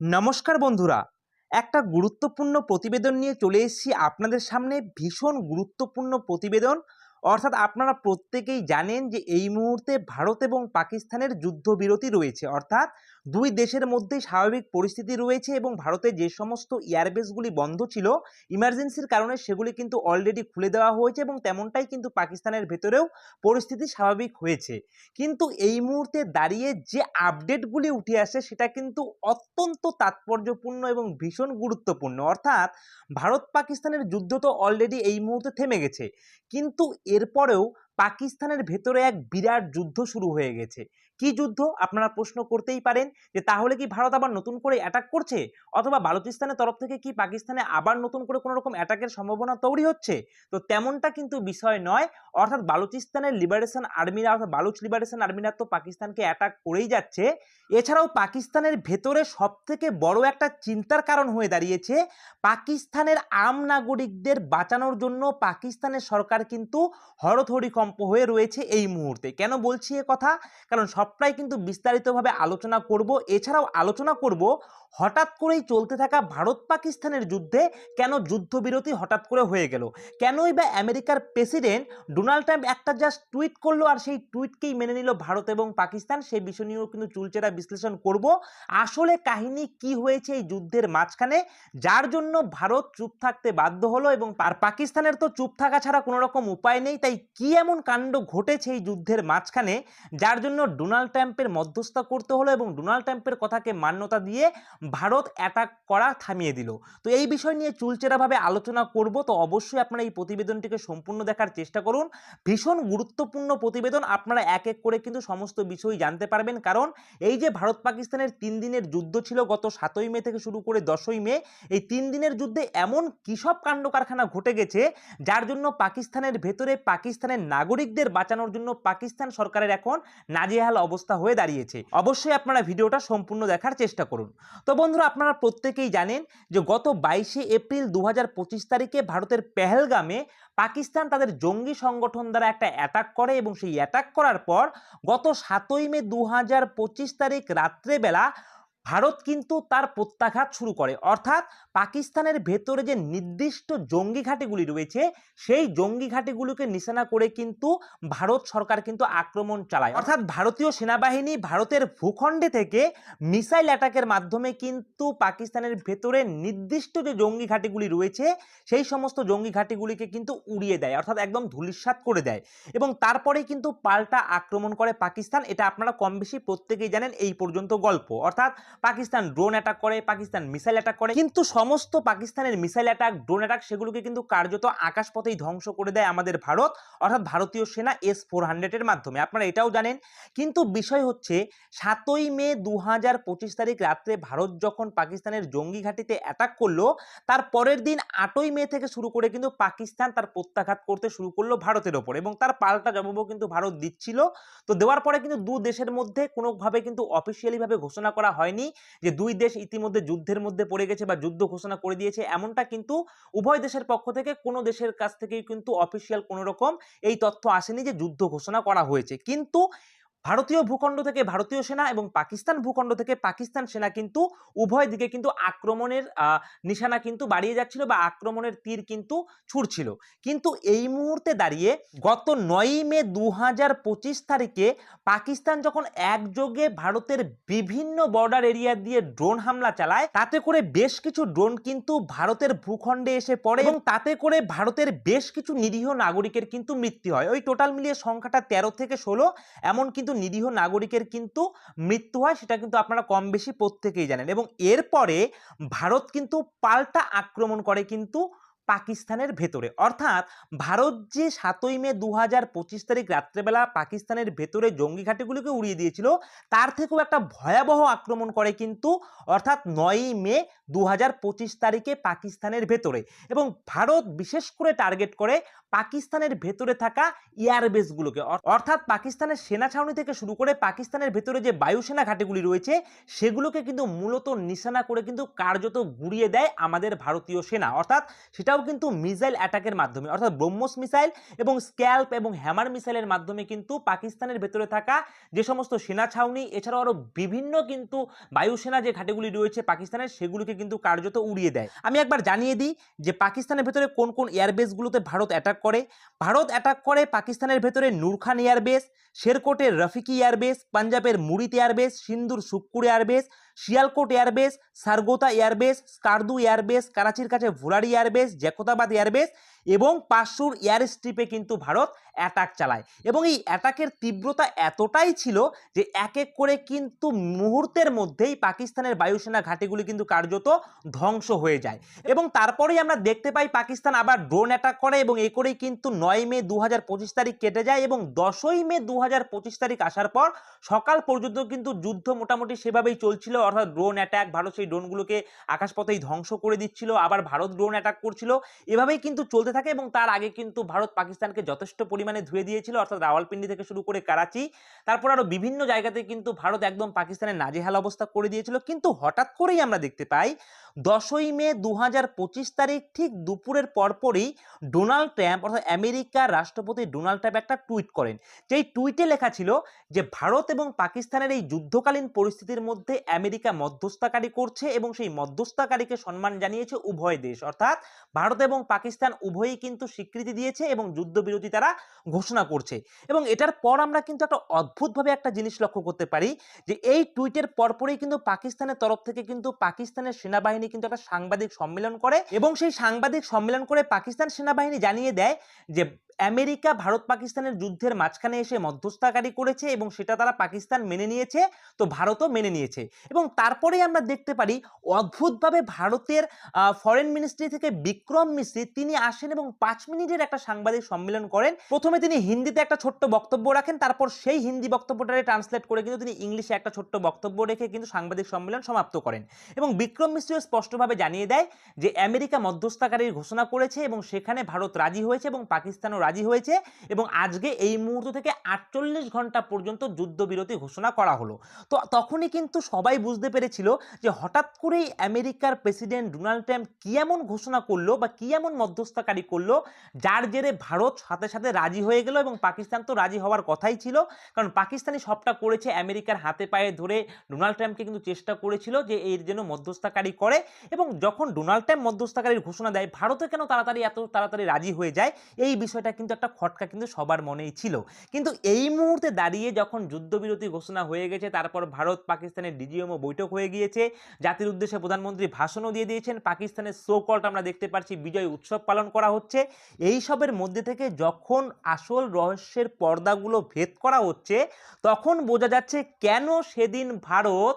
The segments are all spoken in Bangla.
নমস্কার বন্ধুরা। একটা গুরুত্বপূর্ণ প্রতিবেদন নিয়ে চলে এসেছি আপনাদের সামনে। ভীষণ গুরুত্বপূর্ণ প্রতিবেদন। অর্থাৎ আপনারা প্রত্যেকেই জানেন যে এই মুহূর্তে ভারত এবং পাকিস্তানের যুদ্ধবিরতি রয়েছে। অর্থাৎ দুই দেশের মধ্যে স্বাভাবিক পরিস্থিতি রয়েছে এবং ভারতে যে সমস্ত এয়ারবেসগুলি বন্ধ ছিল ইমার্জেন্সির কারণে সেগুলি কিন্তু অলরেডি খুলে দেওয়া হয়েছে এবং তেমনটাই কিন্তু পাকিস্তানের ভেতরেও পরিস্থিতি স্বাভাবিক হয়েছে। কিন্তু এই মুহূর্তে দাঁড়িয়ে যে আপডেটগুলি উঠে আসে সেটা কিন্তু অত্যন্ত তাৎপর্যপূর্ণ এবং ভীষণ গুরুত্বপূর্ণ। অর্থাৎ ভারত পাকিস্তানের যুদ্ধ তো অলরেডি এই মুহূর্তে থেমে গেছে। কিন্তু এরপরেও পাকিস্তানের ভেতরে এক বিরাট যুদ্ধ শুরু হয়ে গেছে। কি যুদ্ধ? আপনারা প্রশ্ন করতেই পারেন যে, তাহলে কি ভারত আবার নতুন করে অ্যাটাক করছে? অথবা বালুচিস্তানের তরফ থেকে কি পাকিস্তানে আবার নতুন করে কোনো রকম অ্যাটাকের সম্ভাবনা তৈরি হচ্ছে? তো তেমনটা কিন্তু বিষয় নয়। অর্থাৎ বালুচিস্তানের লিবারেশন আর্মিরা অর্থাৎ বালুচ লিবারেশন আর্মিরা তো পাকিস্তানকে অ্যাটাক করেই যাচ্ছে। এছাড়াও পাকিস্তানের ভেতরে সব থেকে বড় একটা চিন্তার কারণ হয়ে দাঁড়িয়েছে, পাকিস্তানের আম নাগরিকদের বাঁচানোর জন্য পাকিস্তানের সরকার কিন্তু হরথরিকম্প হয়ে রয়েছে এই মুহূর্তে। কেন বলছি এ কথা? কারণ সবটাই কিন্তু বিস্তারিতভাবে আলোচনা করব। এছাড়াও আলোচনা করব হঠাৎ করেই চলতে থাকা ভারত পাকিস্তানের যুদ্ধে কেন যুদ্ধবিরতি হঠাৎ করে হয়ে গেল? কেনই বা আমেরিকার প্রেসিডেন্ট ডোনাল্ড ট্রাম্প একটা জাস্ট টুইট করল আর সেই টুইটকেই মেনে নিল ভারত এবং পাকিস্তান? সেই বিষয় নিয়েও কিন্তু চুলচেরা বিশ্লেষণ করব। আসলে কাহিনী কি হয়েছে এই যুদ্ধের মাঝখানে? যার জন্য ভারত চুপ থাকতে বাধ্য হলো এবং আর পাকিস্তানের তো চুপ থাকা ছাড়া কোনো রকম উপায় নেই, তাই কি এমন কাণ্ড ঘটেছে এই যুদ্ধের মাঝখানে যার জন্য ডোনাল্ড ট্রাম্পের মধ্যস্থতা করতে হলো এবং ডোনাল্ড ট্রাম্পের কথাকে মান্যতা দিয়ে ভারত অ্যাটাক করা থামিয়ে দিল। তো এই বিষয় নিয়ে চুলচেরাভাবে আলোচনা করব। তো অবশ্যই আপনারা এই প্রতিবেদনটিকে সম্পূর্ণ দেখার চেষ্টা করুন। ভীষণ গুরুত্বপূর্ণ প্রতিবেদন। আপনারা এক এক করে কিন্তু সমস্ত বিষয় জানতে পারবেন। কারণ এই যে ভারত পাকিস্তানের তিন দিনের যুদ্ধ ছিল গত সাতই মে থেকে শুরু করে দশই মে, এই তিন দিনের যুদ্ধে এমন কী সব কাণ্ড কারখানা ঘটে গেছে, যার জন্য পাকিস্তানের ভেতরে পাকিস্তানের নাগরিকদের বাঁচানোর জন্য পাকিস্তান সরকারের এখন নাজেহাল অবস্থা হয়ে দাঁড়িয়েছে। অবশ্যই আপনারা ভিডিওটা সম্পূর্ণ দেখার চেষ্টা করুন। তো বন্ধুরা, আপনারা প্রত্যেকেই জানেন যে গত বাইশে এপ্রিল দু হাজার পঁচিশ তারিখে ভারতের পেহেলগামে পাকিস্তান তাদের জঙ্গি সংগঠন দ্বারা একটা অ্যাটাক করে এবং সেই অ্যাটাক করার পর গত সাতই মে দু হাজার পঁচিশ তারিখ রাত্রেবেলা ভারত কিন্তু তার প্রত্যাঘাত শুরু করে। অর্থাৎ পাকিস্তানের ভেতরে যে নির্দিষ্ট জঙ্গি ঘাঁটিগুলি রয়েছে, সেই জঙ্গি ঘাঁটিগুলোকে নিশানা করে কিন্তু ভারত সরকার কিন্তু আক্রমণ চালায়। অর্থাৎ ভারতীয় সেনাবাহিনী ভারতের ভূখণ্ডে থেকে মিসাইল অ্যাটাকের মাধ্যমে কিন্তু পাকিস্তানের ভেতরে নির্দিষ্ট যে জঙ্গি ঘাঁটিগুলি রয়েছে, সেই সমস্ত জঙ্গি ঘাঁটিগুলিকে কিন্তু উড়িয়ে দেয়, অর্থাৎ একদম ধূলিসাৎ করে দেয়। এবং তারপরে কিন্তু পাল্টা আক্রমণ করে পাকিস্তান। এটা আপনারা কম বেশি প্রত্যেকেই জানেন, এই পর্যন্ত গল্প। অর্থাৎ পাকিস্তান ড্রোন অ্যাটাক করে, পাকিস্তান মিসাইল অ্যাটাক করে। কিন্তু সমস্ত পাকিস্তানের মিসাইল অ্যাটাক ড্রোন অ্যাটাক সেগুলোকে কিন্তু কার্যত আকাশপথেই ধ্বংস করে দেয় আমাদের ভারত, অর্থাৎ ভারতীয় সেনা এস ফোর হান্ড্রেডের মাধ্যমে। আপনারা এটাও জানেন। কিন্তু বিষয় হচ্ছে, সাতই মে দু হাজার পঁচিশ তারিখ রাত্রে ভারত যখন পাকিস্তানের জঙ্গি ঘাঁটিতে অ্যাটাক করল, তার পরের দিন আটই মে থেকে শুরু করে কিন্তু পাকিস্তান তার প্রত্যাঘাত করতে শুরু করল ভারতের ওপর। এবং তার পাল্টা জবাবও কিন্তু ভারত দিচ্ছিল। তো দেওয়ার পরে কিন্তু দু দেশের মধ্যে কোনোভাবে কিন্তু অফিসিয়ালিভাবে ঘোষণা করা হয়নি। যে দুই দেশ ইতিমধ্যে যুদ্ধের মধ্যে পড়ে গেছে বা যুদ্ধ ঘোষণা করে দিয়েছে, এমনটা কিন্তু উভয় দেশের পক্ষ থেকে কোনো দেশের কাছ থেকেই কিন্তু অফিসিয়াল কোনো রকম এই তথ্য আসেনি যে যুদ্ধ ঘোষণা করা হয়েছে। কিন্তু ভারতীয় ভূখণ্ড থেকে ভারতীয় সেনা এবং পাকিস্তান ভূখণ্ড থেকে পাকিস্তান সেনা কিন্তু উভয় দিকে কিন্তু আক্রমণের নিশানা কিন্তু বাড়িয়ে যাচ্ছিল বা আক্রমণের তীর কিন্তু ছুটছিল কিন্তু এই মুহূর্তে দাঁড়িয়ে গত নয়ই মে দু হাজার পঁচিশ তারিখে পাকিস্তান যখন একযোগে ভারতের বিভিন্ন বর্ডার এরিয়া দিয়ে ড্রোন হামলা চালায়, তাতে করে বেশ কিছু ড্রোন কিন্তু ভারতের ভূখণ্ডে এসে পড়ে এবং তাতে করে ভারতের বেশ কিছু নিরীহ নাগরিকের কিন্তু মৃত্যু হয়। ওই টোটাল মিলিয়ে সংখ্যাটা তেরো থেকে ষোলো, এমন কিন্তু নিরীহ নাগরিকের কিন্তু মৃত্যু হয়, সেটা কিন্তু আপনারা কম বেশি প্রত্যেকেই জানেন। এবং এরপরে ভারত কিন্তু পাল্টা আক্রমণ করে কিন্তু পাকিস্তানের ভেতরে। অর্থাৎ ভারত যে সাতই মে দু হাজার পঁচিশ তারিখ রাত্রেবেলা পাকিস্তানের ভেতরে জঙ্গি ঘাটিগুলোকে উড়িয়ে দিয়েছিল, তার থেকেও একটা ভয়াবহ আক্রমণ করে কিন্তু, অর্থাৎ নয়ই মে দু হাজার পঁচিশ তারিখে পাকিস্তানের ভেতরে এবং ভারত বিশেষ করে টার্গেট করে পাকিস্তানের ভেতরে থাকা এয়ারবেসগুলোকে অর- অর্থাৎ পাকিস্তানের সেনা ছাউনি থেকে শুরু করে পাকিস্তানের ভেতরে যে বায়ুসেনা ঘাটিগুলি রয়েছে, সেগুলোকে কিন্তু মূলত নিশানা করে কিন্তু কার্যত গুড়িয়ে দেয় আমাদের ভারতীয় সেনা। অর্থাৎ সেটাও কিন্তু মিসাইল অ্যাটাকের মাধ্যমে, অর্থাৎ ব্রহ্মস মিসাইল এবং স্ক্যাল্প এবং হ্যামার মিসাইলের মাধ্যমে কিন্তু পাকিস্তানের ভেতরে থাকা যে সমস্ত সেনা ছাউনি, এছাড়াও আরও বিভিন্ন কিন্তু বায়ুসেনা যে ঘাটিগুলি রয়েছে পাকিস্তানের, সেগুলিকে কিন্তু কার্যত উড়িয়ে দেয়। আমি একবার জানিয়ে দিই যে পাকিস্তানের ভেতরে কোন কোন এয়ারবেসগুলোতে ভারত অ্যাটাক করে। ভারত অ্যাটাক করে পাকিস্তানের ভেতরে নূরখান এয়ারবেস শেরকোটের রফিকি এয়ারবেস পাঞ্জাবের Murid airbase সিন্ধুর Sukkur airbase Sialkot airbase, Sargodha airbase, Skardu airbase, করাচির কাছে ভুলারি এয়ারবেস জ্যাকোতাবাদ এয়ারবেস এবং পাশুর এয়ার স্ট্রিপে কিন্তু ভারত অ্যাটাক চালায়। এবং এই অ্যাটাকের তীব্রতা এতটাই ছিল যে এক এক করে কিন্তু মুহূর্তের মধ্যেই পাকিস্তানের বায়ুসেনা ঘাটিগুলি কিন্তু কার্যত ধ্বংস হয়ে যায়। এবং তারপরেই আমরা দেখতে পাই পাকিস্তান আবার ড্রোন অ্যাটাক করে এবং এই করেই কিন্তু নয় মে দু হাজার পঁচিশ তারিখ কেটে যায় এবং দশই মে দু হাজার পঁচিশ তারিখ আসার পর সকাল পর্যন্ত কিন্তু যুদ্ধ মোটামুটি সেভাবেই চলছিল। অর্থাৎ ড্রোন অ্যাটাক ভারত সেই ড্রোনগুলোকে আকাশপথেই ধ্বংস করে দিচ্ছিল, আবার ভারত ড্রোন অ্যাটাক করছিল। এভাবেই কিন্তু চলতে থাকে এবং তার আগে কিন্তু ভারত পাকিস্তানকে যথেষ্ট পরিমাণে ধুয়ে দিয়েছিল, অর্থাৎ রাওয়ালপিন্ডি থেকে শুরু করে করাচি। তারপর আরও বিভিন্ন জায়গাতে কিন্তু ভারত একদম পাকিস্তানের নাজেহাল অবস্থা করে দিয়েছিল। কিন্তু হঠাৎ করেই আমরা দেখতে পাই, দশই মে দু হাজার পঁচিশ তারিখ ঠিক দুপুরের পরপরই ডোনাল্ড ট্রাম্প, অর্থাৎ আমেরিকার রাষ্ট্রপতি ডোনাল্ড ট্রাম্প একটা টুইট করেন। যেই টুইটে লেখা ছিল যে, ভারত এবং পাকিস্তানের এই যুদ্ধকালীন পরিস্থিতির মধ্যে আমেরিকা মধ্যস্থতাকারী করছে এবং সেই মধ্যস্থতাকারীকে সম্মান জানিয়েছে উভয় দেশ। অর্থাৎ ভারত এবং পাকিস্তান উভয়ই কিন্তু স্বীকৃতি দিয়েছে এবং যুদ্ধবিরতি তারা ঘোষণা করছে। এবং এটার পর আমরা কিন্তু একটা অদ্ভুতভাবে একটা জিনিস লক্ষ্য করতে পারি যে এই টুইটের পরপরই কিন্তু পাকিস্তানের তরফ থেকে কিন্তু পাকিস্তানের সেনাবাহিনী কিন্তু একটা সাংবাদিক সম্মেলন করে এবং সেই সাংবাদিক সম্মেলন করে পাকিস্তান সেনাবাহিনী জানিয়ে দেয় যে আমেরিকা ভারত পাকিস্তানের যুদ্ধের মাঝখানে এসে মধ্যস্থাকারী করেছে এবং সেটা তারা পাকিস্তান মেনে নিয়েছে, তো ভারতও মেনে নিয়েছে। এবং তারপরেই আমরা দেখতে পারি অদ্ভুতভাবে ভারতের ফরেন মিনিস্ট্রি থেকে বিক্রম মিশ্রি তিনি আসেন এবং পাঁচ মিনিটের একটা সাংবাদিক সম্মেলন করেন। প্রথমে তিনি হিন্দিতে একটা ছোট্ট বক্তব্য রাখেন, তারপর সেই হিন্দি বক্তব্যটাকে ট্রান্সলেট করে কিন্তু তিনি ইংলিশে একটা ছোট্ট বক্তব্য রেখে কিন্তু সাংবাদিক সম্মেলন সমাপ্ত করেন। এবং বিক্রম মিশ্রিও স্পষ্টভাবে জানিয়ে দেয় যে, আমেরিকা মধ্যস্থতাকারীর ঘোষণা করেছে এবং সেখানে ভারত রাজি হয়েছে এবং পাকিস্তানও রাজি হয়েছে এবং আজকে এই মুহূর্ত থেকে আটচল্লিশ ঘণ্টা পর্যন্ত যুদ্ধবিরতি ঘোষণা করা হলো। তো তখনই কিন্তু সবাই বুঝতে পেরেছিল যে হঠাৎ করেই আমেরিকার প্রেসিডেন্ট ডোনাল্ড ট্রাম্প কী এমন ঘোষণা করল বা কী এমন মধ্যস্থতাকারী করল, যার জেরে ভারত সাথে সাথে রাজি হয়ে গেল এবং পাকিস্তান তো রাজি হওয়ার কথাই ছিল। কারণ পাকিস্তানি সবটা করেছে আমেরিকার হাতে পায়ে ধরে। ডোনাল্ড ট্রাম্পকে কিন্তু চেষ্টা করেছিল যে এর যেন মধ্যস্থতাকারী করে এবং যখন ডোনাল্ড ট্রাম্প মধ্যস্থতাকারীর ঘোষণা দেয় ভারতে কেন তাড়াতাড়ি এত তাড়াতাড়ি রাজি হয়ে যায়? এই বিষয়টা কিন্তু একটা খটকা কিন্তু সবার মনেই ছিল। কিন্তু এই মুহূর্তে দাঁড়িয়ে যখন যুদ্ধবিরতি ঘোষণা হয়ে গেছে, তারপর ভারত পাকিস্তানের ডিজিএমও বৈঠক হয়ে গিয়েছে। জাতির উদ্দেশ্যে প্রধানমন্ত্রী ভাষণও দিয়ে দিয়েছেন। পাকিস্তানের সো কল্ট আমরা দেখতে পাচ্ছি বিজয় উৎসব পালন করা হচ্ছে। এইসবের মধ্যে থেকে যখন আসল রহস্যের পর্দাগুলো ভেদ করা হচ্ছে, তখন বোঝা যাচ্ছে কেন সেদিন ভারত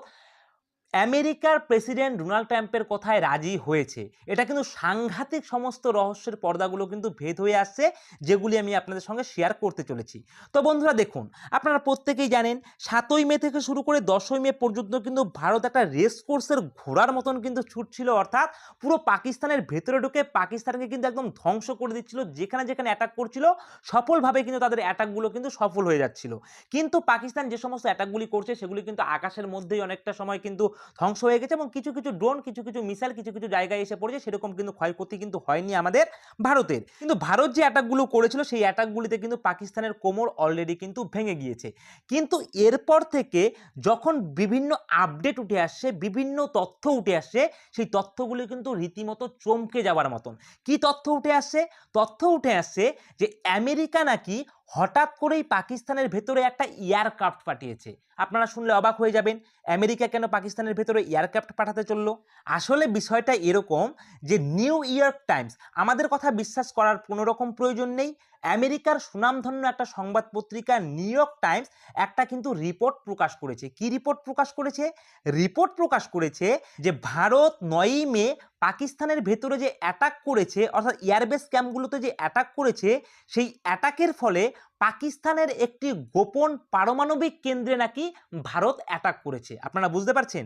আমেরিকার প্রেসিডেন্ট ডোনাল্ড ট্রাম্পের কথায় রাজি হয়েছে। এটা কিন্তু সাংঘাতিক সমস্ত রহস্যের পর্দাগুলো কিন্তু ভেদ হয়ে আসছে, যেগুলি আমি আপনাদের সঙ্গে শেয়ার করতে চলেছি। তো বন্ধুরা দেখুন, আপনারা প্রত্যেকেই জানেন, সাতই মে থেকে শুরু করে দশই মে পর্যন্ত কিন্তু ভারত একটা রেস কোর্সের ঘোড়ার মতন কিন্তু ছুটছিল, অর্থাৎ পুরো পাকিস্তানের ভেতরে ঢুকে পাকিস্তানকে কিন্তু একদম ধ্বংস করে দিচ্ছিল, যেখানে যেখানে অ্যাটাক করছিল, সফলভাবে কিন্তু তাদের অ্যাটাকগুলো কিন্তু সফল হয়ে যাচ্ছিল। কিন্তু পাকিস্তান যে সমস্ত অ্যাটাকগুলি করছে, সেগুলি কিন্তু আকাশের মধ্যেই অনেকটা সময় কিন্তু ধ্বংস হয়ে গেছে এবং কিছু কিছু ড্রোন কিছু কিছু মিসাইল কিছু কিছু জায়গায় এসে পড়েছে। সেরকম কিন্তু ক্ষয়ক্ষতি কিন্তু হয়নি আমাদের ভারতের। কিন্তু ভারত যে অ্যাটাকগুলো করেছিল, সেই অ্যাটাকগুলিতে কিন্তু পাকিস্তানের কোমর অলরেডি কিন্তু ভেঙে গিয়েছে। কিন্তু এরপর থেকে যখন বিভিন্ন আপডেট উঠে আসছে, বিভিন্ন তথ্য উঠে আসছে, সেই তথ্যগুলি কিন্তু রীতিমতো চমকে যাওয়ার মতন। কি তথ্য উঠে আসছে? তথ্য উঠে আসছে যে, আমেরিকা নাকি হঠাৎ করেই পাকিস্তানের ভেতরে একটা এয়ারক্রাফট পাঠিয়েছে। আপনারা শুনলে অবাক হয়ে যাবেন, আমেরিকা কেন পাকিস্তানের ভেতরে এয়ারক্রাফট পাঠাতে চলল? আসলে বিষয়টা এরকম যে নিউ ইয়র্ক টাইমস আমাদের কথা বিশ্বাস করার কোনো রকম প্রয়োজন নেই আমেরিকার সুনামধন্য একটা সংবাদ পত্রিকা নিউ ইয়র্ক টাইমস একটা কিন্তু রিপোর্ট প্রকাশ করেছে। কি রিপোর্ট প্রকাশ করেছে? রিপোর্ট প্রকাশ করেছে যে ভারত নয়ই মে পাকিস্তানের ভেতরে যে অ্যাটাক করেছে, অর্থাৎ এয়ারবেস ক্যাম্পগুলোতে যে অ্যাটাক করেছে, সেই অ্যাটাকের ফলে পাকিস্তানের একটি গোপন পারমাণবিক কেন্দ্রে নাকি ভারত অ্যাটাক করেছে। আপনারা বুঝতে পারছেন?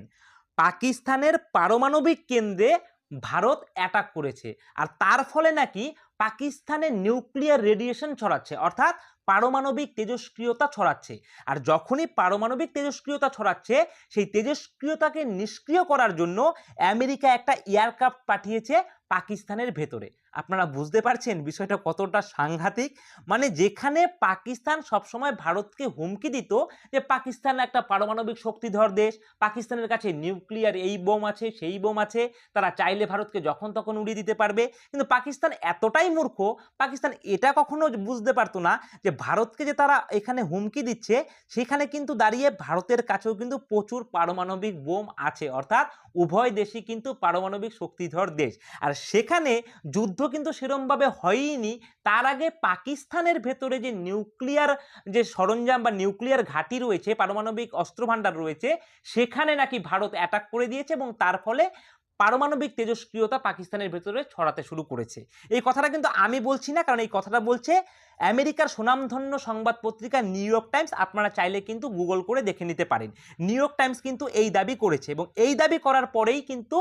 পাকিস্তানের পারমাণবিক কেন্দ্রে ভারত অ্যাটাক করেছে। আর তার ফলে নাকি পাকিস্তানে নিউক্লিয়ার রেডিয়েশন ছড়াচ্ছে, অর্থাৎ পারমাণবিক তেজস্ক্রিয়তা ছড়াচ্ছে। আর যখনই পারমাণবিক তেজস্ক্রিয়তা ছড়াচ্ছে, সেই তেজস্ক্রিয়তাকে নিষ্ক্রিয় করার জন্য আমেরিকা একটা এয়ারক্রাফট পাঠিয়েছে পাকিস্তানের ভেতরে। আপনারা বুঝতে পারছেন বিষয়টা কতটা সাংঘাতিক? মানে যেখানে পাকিস্তান সবসময় ভারতকে হুমকি দিত যে পাকিস্তান একটা পারমাণবিক শক্তিধর দেশ, পাকিস্তানের কাছে নিউক্লিয়ার এই বোম আছে, সেই বোম আছে, তারা চাইলে ভারতকে যখন তখন উড়িয়ে দিতে পারবে। কিন্তু পাকিস্তান এতটাই মূর্খ, পাকিস্তান এটা কখনো বুঝতে পারতো না যে ভারতকে যে তারা এখানে হুমকি দিচ্ছে, সেখানে কিন্তু দাঁড়িয়ে ভারতের কাছেও কিন্তু প্রচুর পারমাণবিক বোম আছে। অর্থাৎ উভয় দেশই কিন্তু পারমাণবিক শক্তিধর দেশ। আর সেখানে যুদ্ধ কিন্তু সেরমভাবে হয়ইনি। তার আগে পাকিস্তানের ভেতরে যে নিউক্লিয়ার যে সরঞ্জাম বা নিউক্লিয়ার ঘাঁটি রয়েছে, পারমাণবিক অস্ত্রভাণ্ডার রয়েছে, সেখানে নাকি ভারত অ্যাটাক করে দিয়েছে এবং তার ফলে পারমাণবিক তেজস্ক্রিয়তা পাকিস্তানের ভেতরে ছড়াতে শুরু করেছে। এই কথাটা কিন্তু আমি বলছি না, কারণ এই কথাটা বলছে আমেরিকার সুনামধন্য সংবাদ পত্রিকা নিউ ইয়র্ক টাইমস। আপনারা চাইলে কিন্তু গুগল করে দেখে নিতে পারেন। নিউ ইয়র্ক টাইমস কিন্তু এই দাবি করেছে এবং এই দাবি করার পরেই কিন্তু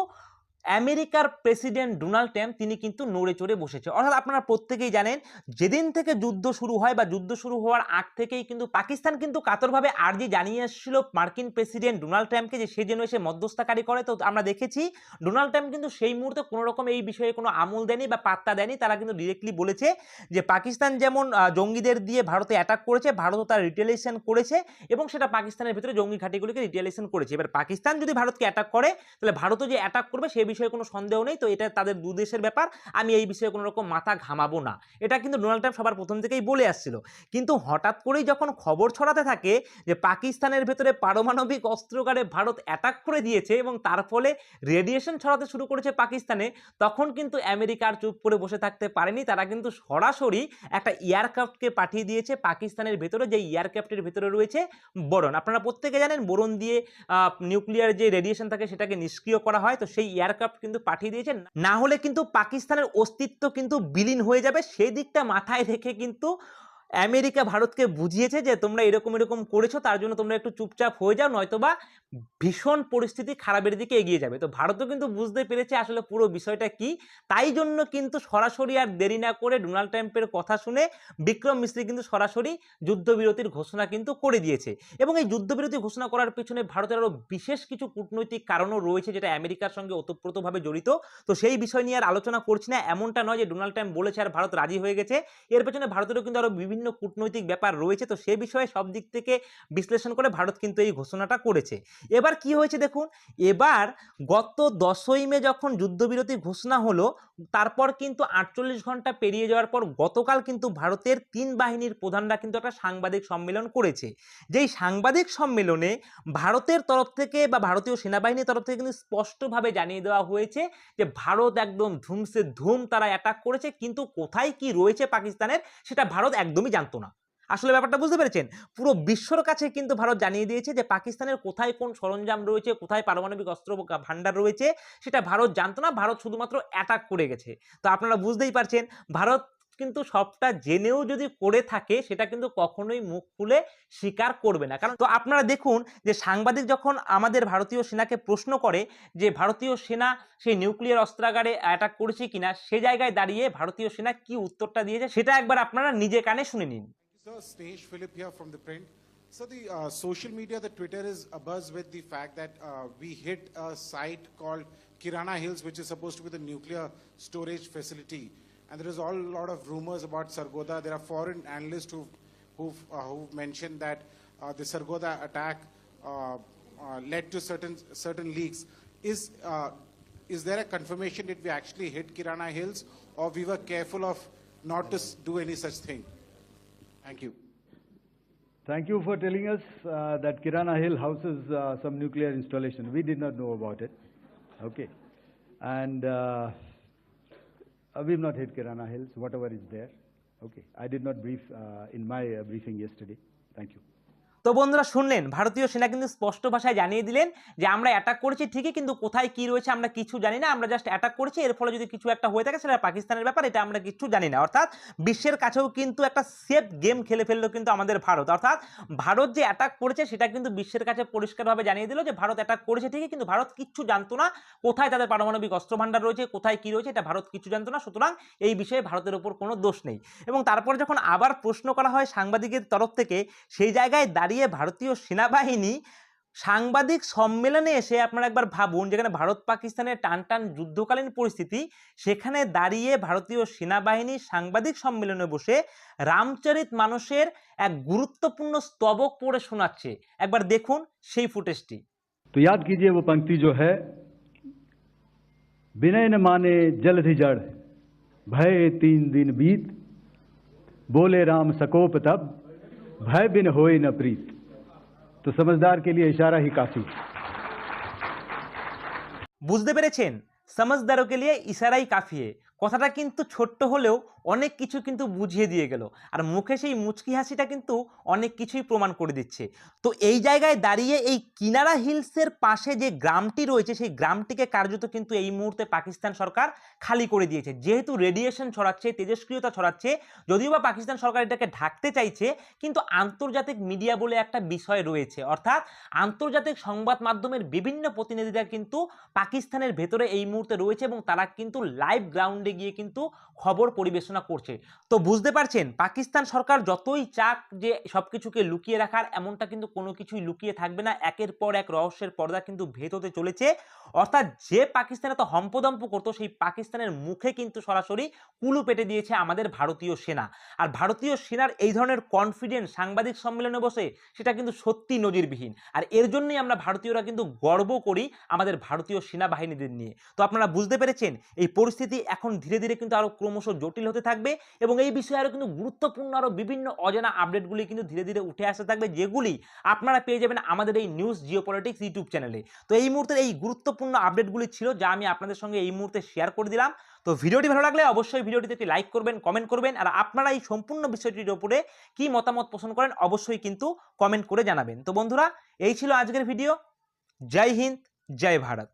আমেরিকার প্রেসিডেন্ট ডোনাল্ড ট্রাম্প, তিনি কিন্তু নড়ে চড়ে বসেছে। অর্থাৎ আপনারা প্রত্যেকেই জানেন, যেদিন থেকে যুদ্ধ শুরু হয় বা যুদ্ধ শুরু হওয়ার আগ থেকেই কিন্তু পাকিস্তান কিন্তু কাতরভাবে আর্জি জানিয়ে এসেছিল মার্কিন প্রেসিডেন্ট ডোনাল্ড ট্রাম্পকে যে সে যেন এসে মধ্যস্থতাকারী করে। তো আমরা দেখেছি, ডোনাল্ড ট্রাম্প কিন্তু সেই মুহূর্তে কোনো রকম এই বিষয়ে কোনো আমল দেয়নি বা পাত্তা দেয়নি। তারা কিন্তু ডিরেক্টলি বলেছে যে পাকিস্তান যেমন জঙ্গিদের দিয়ে ভারতে অ্যাটাক করেছে ভারতও তার রিটেলিয়েশন করেছে এবং সেটা পাকিস্তানের ভিতরে জঙ্গি ঘাঁটিগুলিকে রিটেলিয়েশন করেছে। এবার পাকিস্তান যদি ভারতকে অ্যাটাক করে, তাহলে ভারতও যে অ্যাটাক করবে সে বিষয়ে কোনো সন্দেহ নেই, তো এটা তাদের দু দেশের ব্যাপার। আমি এই বিষয়ে কোনো রকম মাথা ঘামাবো না। এটা কিন্তু ডোনাল্ড ট্রাম্প সবার প্রথম থেকেই বলে আসছিল। কিন্তু হঠাৎ করেই যখন খবর ছড়াতে থাকে যে পাকিস্তানের ভেতরে পারমাণবিক অস্ত্রগারে ভারত অ্যাটাক করে দিয়েছে এবং তার ফলে রেডিয়েশন ছড়াতে শুরু করেছে পাকিস্তানে, তখন কিন্তু আমেরিকা আর চুপ করে বসে থাকতে পারেনি। তারা কিন্তু সরাসরি একটা এয়ারক্রাফটকে পাঠিয়ে দিয়েছে। পাকিস্তানের ভেতরে যে এয়ারক্রাফটের ভেতরে রয়েছে বোরন আপনারা প্রত্যেকে জানেন বোরন দিয়ে নিউক্লিয়ার যে রেডিয়েশন থাকে, সেটাকে নিষ্ক্রিয় করা হয়। তো সেই এয়ারক্রাফট কিন্তু পাঠিয়ে দিয়েছেন। না হলে কিন্তু পাকিস্তানের অস্তিত্ব কিন্তু বিলীন হয়ে যাবে। সেই দিকটা মাথায় রেখে কিন্তু আমেরিকা ভারতকে বুঝিয়েছে যে তোমরা এরকম এরকম করেছ, তার জন্য তোমরা একটু চুপচাপ হয়ে যাও, নয়তোবা ভীষণ পরিস্থিতি খারাপের দিকে এগিয়ে যাবে। তো ভারতও কিন্তু বুঝতে পেরেছে আসলে পুরো বিষয়টা কি। তাই জন্য কিন্তু সরাসরি আর দেরি না করে ডোনাল্ড ট্রাম্পের কথা শুনে বিক্রম মিস্ত্রি কিন্তু সরাসরি যুদ্ধবিরতির ঘোষণা কিন্তু করে দিয়েছে। এবং এই যুদ্ধবিরতি ঘোষণা করার পিছনে ভারতের আরও বিশেষ কিছু কূটনৈতিক কারণও রয়েছে যেটা আমেরিকার সঙ্গে ওতপ্রোতভাবে জড়িত। তো সেই বিষয় নিয়ে আর আলোচনা করছি না। এমনটা নয় যে ডোনাল্ড ট্রাম্প বলেছে আর ভারত রাজি হয়ে গেছে। এর পেছনে ভারতেরও কিন্তু আরও বিভিন্ন কূটনৈতিক ব্যাপার রয়েছে। তো সে বিষয়ে সব দিক থেকে বিশ্লেষণ করে ভারত কিন্তু এই ঘোষণাটা করেছে। এবার কি হয়েছে দেখুন, এবার গত দশই মে যখন যুদ্ধবিরতি ঘোষণা হলো, তারপর কিন্তু আটচল্লিশ ঘণ্টা পেরিয়ে যাওয়ার পর গতকাল কিন্তু ভারতের তিন বাহিনীর প্রধানরা কিন্তু একটা সাংবাদিক সম্মেলন করেছে। যেই সাংবাদিক সম্মেলনে ভারতের তরফ থেকে বা ভারতীয় সেনাবাহিনীর তরফ থেকে কিন্তু স্পষ্টভাবে জানিয়ে দেওয়া হয়েছে যে, ভারত একদম ধুমসে ধুম তারা অ্যাটাক করেছে, কিন্তু কোথায় কি রয়েছে পাকিস্তানের, সেটা ভারত একদমই জানতো না। আসলে ব্যাপারটা বুঝতে পেরেছেন? পুরো বিশ্বর কাছে কিন্তু ভারত জানিয়ে দিয়েছে যে পাকিস্তানের কোথায় কোন সরঞ্জাম রয়েছে, কোথায় পারমাণবিক অস্ত্র ভাণ্ডার রয়েছে, সেটা ভারত জানতো না, ভারত শুধুমাত্র অ্যাটাক করে গেছে। তো আপনারা বুঝতেই পারছেন, ভারত কিন্তু সবটা জেনেও যদি করে থাকে, সেটা কিন্তু কখনোই মুখ খুলে স্বীকার করবে না। কারণ তো আপনারা দেখুন যে সাংবাদিক যখন আমাদের ভারতীয় সেনাকে প্রশ্ন করে যে ভারতীয় সেনা সেই নিউক্লিয়ার অস্ত্রাগারে অ্যাটাক করেছে কিনা, সে জায়গায় দাঁড়িয়ে ভারতীয় সেনা কি উত্তরটা দিয়েছে, সেটা একবার আপনারা নিজে কানে শুনে নিন। Sir, Snesh Philip here from the print. So the uh, social media, the Twitter is abuzz with the fact that uh, we hit a site called Kirana Hills, which is supposed to be the nuclear storage facility. And there is all a lot of rumors about Sargoda. There are foreign analysts who've, who've, uh, who've mentioned that uh, the Sargoda attack uh, uh, led to certain certain leaks. Is is there a confirmation that we actually hit Kirana Hills, or we were careful of not to do any such thing? Thank you. Thank you for telling us uh, that Kirana Hill houses uh, some nuclear installation. We did not know about it. Okay. And uh, uh, we've not hit Kirana Hills, whatever is there. Okay. I did not brief uh, in my uh, briefing yesterday. Thank you. তো বন্ধুরা শুনলেন, ভারতীয় সেনা কিন্তু স্পষ্ট ভাষায় জানিয়ে দিলেন যে আমরা অ্যাটাক করেছি ঠিকই, কিন্তু কোথায় কি রয়েছে আমরা কিছু জানি না। আমরা জাস্ট অ্যাটাক করেছি, এর ফলে যদি কিছু একটা হয়ে থাকে সেটা পাকিস্তানের ব্যাপার, এটা আমরা কিছু জানি না। অর্থাৎ বিশ্বের কাছেও কিন্তু একটা সেফ গেম খেলে ফেলল কিন্তু আমাদের ভারত। অর্থাৎ ভারত যে অ্যাটাক করেছে সেটা কিন্তু বিশ্বের কাছে পরিষ্কারভাবে জানিয়ে দিল যে ভারত অ্যাটাক করেছে ঠিকই, কিন্তু ভারত কিচ্ছু জানতো না কোথায় তাদের পারমাণবিক অস্ত্র ভাণ্ডার রয়েছে, কোথায় কি রয়েছে, এটা ভারত কিছু জানতো না। সুতরাং এই বিষয়ে ভারতের উপর কোনো দোষ নেই। এবং তারপর যখন আবার প্রশ্ন করা হয় সাংবাদিকের তরফ থেকে, সেই জায়গায় দাঁড়িয়ে ভারতীয় সেনাবাহিনী সাংবাদিক সম্মেলনে এসে আপনারা একবার ভাবুন যেখানে ভারত পাকিস্তানের টান টান যুদ্ধকালীন পরিস্থিতি সেখানে দাঁড়িয়ে ভারতীয় সেনাবাহিনী সাংবাদিক সম্মেলনে বসে রামচরিত মানুষের এক গুরুত্বপূর্ণ স্তবক পড়ে শোনাচ্ছে একবার দেখুন সেই ফুটেজটি तो याद कीजिए वो पंक्ति जो है विनय न माने जल ही जड़ भय तीन दिन बीत बोले राम सकोप तब भय बिन होए न प्रीत तो समझदार के लिए इशारा ही काफी বুঝতে পেরেছেন সমজদারকে লিয়ে ইশারাই কাফিয়ে কথাটা কিন্তু ছোট্ট হলেও অনেক কিছু কিন্তু বুঝিয়ে দিয়ে গেল। আর মুখে সেই মুচকি হাসিটা কিন্তু অনেক কিছুই প্রমাণ করে দিচ্ছে। তো এই জায়গায় দাঁড়িয়ে এই কিনারা হিলসের পাশে যে গ্রামটি রয়েছে, সেই গ্রামটিকে কার্যত কিন্তু এই মুহূর্তে পাকিস্তান সরকার খালি করে দিয়েছে। যেহেতু রেডিয়েশন ছড়াচ্ছে, তেজস্ক্রিয়তা ছড়াচ্ছে, যদিও বা পাকিস্তান সরকার এটাকে ঢাকতে চাইছে, কিন্তু আন্তর্জাতিক মিডিয়া বলে একটা বিষয় রয়েছে। অর্থাৎ আন্তর্জাতিক সংবাদ মাধ্যমের বিভিন্ন প্রতিনিধিরা কিন্তু পাকিস্তানের ভেতরে এই মুহূর্তে রয়েছে এবং তারা কিন্তু লাইভ গ্রাউন্ডে গিয়ে কিন্তু খবর পরিবেশনা করছে। তো বুঝতে পারছেন, পাকিস্তান সরকার যতই চাক যে সব কিছুকে লুকিয়ে রাখার, এমনটা কিন্তু কোনো কিছুই লুকিয়ে থাকবে না। একের পর এক রহস্যের পর্দা কিন্তু ভেদ হতে চলেছে। অর্থাৎ যে পাকিস্তানে তো হম্পদম্প করতো, সেই পাকিস্তানের মুখে কিন্তু সরাসরি কুলু পেটে দিয়েছে আমাদের ভারতীয় সেনা। আর ভারতীয় সেনার এই ধরনের কনফিডেন্স সাংবাদিক সম্মেলনে বসে সেটা কিন্তু সত্যি নজিরবিহীন। আর এর জন্যই আমরা ভারতীয়রা কিন্তু গর্ব করি আমাদের ভারতীয় সেনাবাহিনীদের নিয়ে। তো আপনারা বুঝতে পেরেছেন, এই পরিস্থিতি এখন ধীরে ধীরে কিন্তু আরও ক্রমশ জটিল হতে থাকবে এবং এই বিষয়ে আরও কিন্তু গুরুত্বপূর্ণ আরও বিভিন্ন অজানা আপডেটগুলি কিন্তু ধীরে ধীরে উঠে আসতে থাকবে, যেগুলি আপনারা পেয়ে যাবেন আমাদের এই নিউজ জিওপলিটিক্স ইউটিউব চ্যানেলে তো এই মুহূর্তের এই গুরুত্বপূর্ণ আপডেটগুলি ছিল যা আমি আপনাদের সঙ্গে এই মুহূর্তে শেয়ার করে দিলাম। তো ভিডিওটি ভালো লাগলে অবশ্যই ভিডিওটিতে একটি লাইক করবেন কমেন্ট করবেন, আর আপনারা এই সম্পূর্ণ বিষয়টির উপরে কি মতামত পোষণ করেন অবশ্যই কিন্তু কমেন্ট করে জানাবেন। তো বন্ধুরা, এই ছিল আজকের ভিডিও জয় হিন্দ, জয় ভারত।